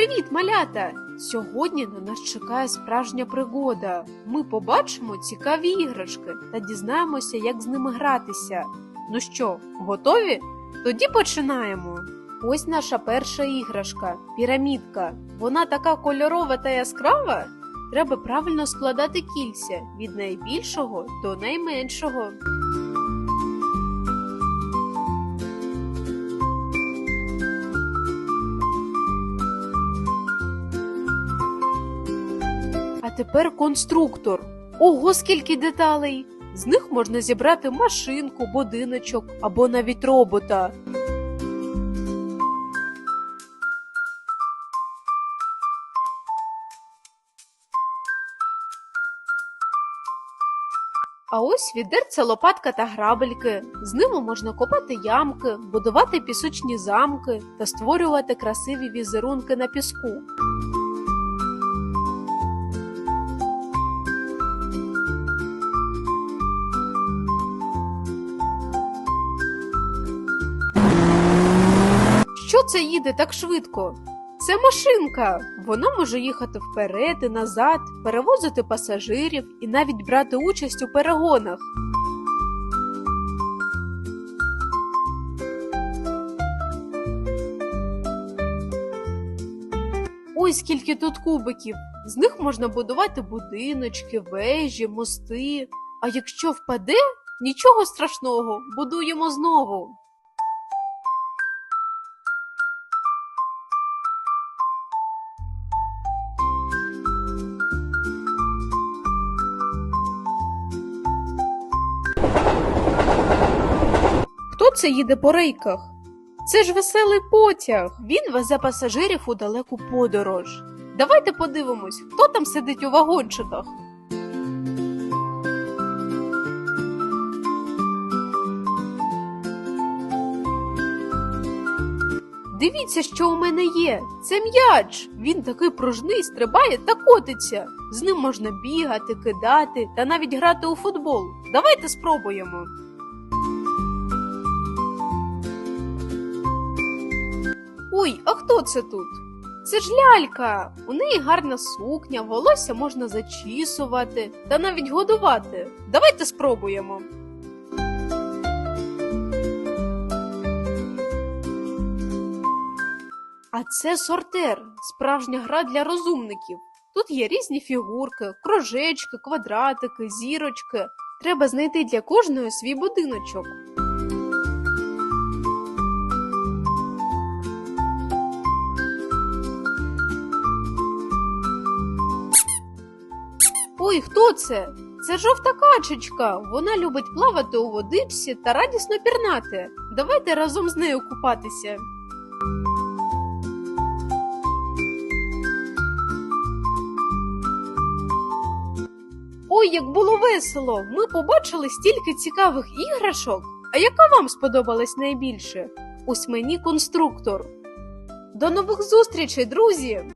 Привіт, малята! Сьогодні на нас чекає справжня пригода. Ми побачимо цікаві іграшки та дізнаємося, як з ними гратися. Ну що, готові? Тоді починаємо. Ось наша перша іграшка пірамідка. Вона така кольорова та яскрава. Треба правильно складати кільця від найбільшого до найменшого. А тепер конструктор. Ого, скільки деталей! З них можна зібрати машинку, будиночок або навіть робота. А ось відерця, лопатка та грабельки. З ними можна копати ямки, будувати пісочні замки та створювати красиві візерунки на піску. Що це їде так швидко? Це машинка. Вона може їхати вперед і назад, перевозити пасажирів і навіть брати участь у перегонах. Ой, скільки тут кубиків! З них можна будувати будиночки, вежі, мости. А якщо впаде, нічого страшного, будуємо знову. Це їде по рейках? Це ж веселий потяг. Він везе пасажирів у далеку подорож. Давайте подивимось, хто там сидить у вагончиках. Дивіться, що у мене є. Це м'яч. Він такий пружний, стрибає та котиться. З ним можна бігати, кидати та навіть грати у футбол. Давайте спробуємо. Ой, а хто це тут? Це ж лялька. У неї гарна сукня, волосся можна зачісувати та навіть годувати. Давайте спробуємо. А це сортер, справжня гра для розумників. Тут є різні фігурки, кружечки, квадратики, зірочки. Треба знайти для кожної свій будиночок. Ой, хто це? Це жовта качечка. Вона любить плавати у водичці та радісно пірнати. Давайте разом з нею купатися. Ой, як було весело! Ми побачили стільки цікавих іграшок. А яка вам сподобалась найбільше? Ось мені конструктор. До нових зустрічей, друзі!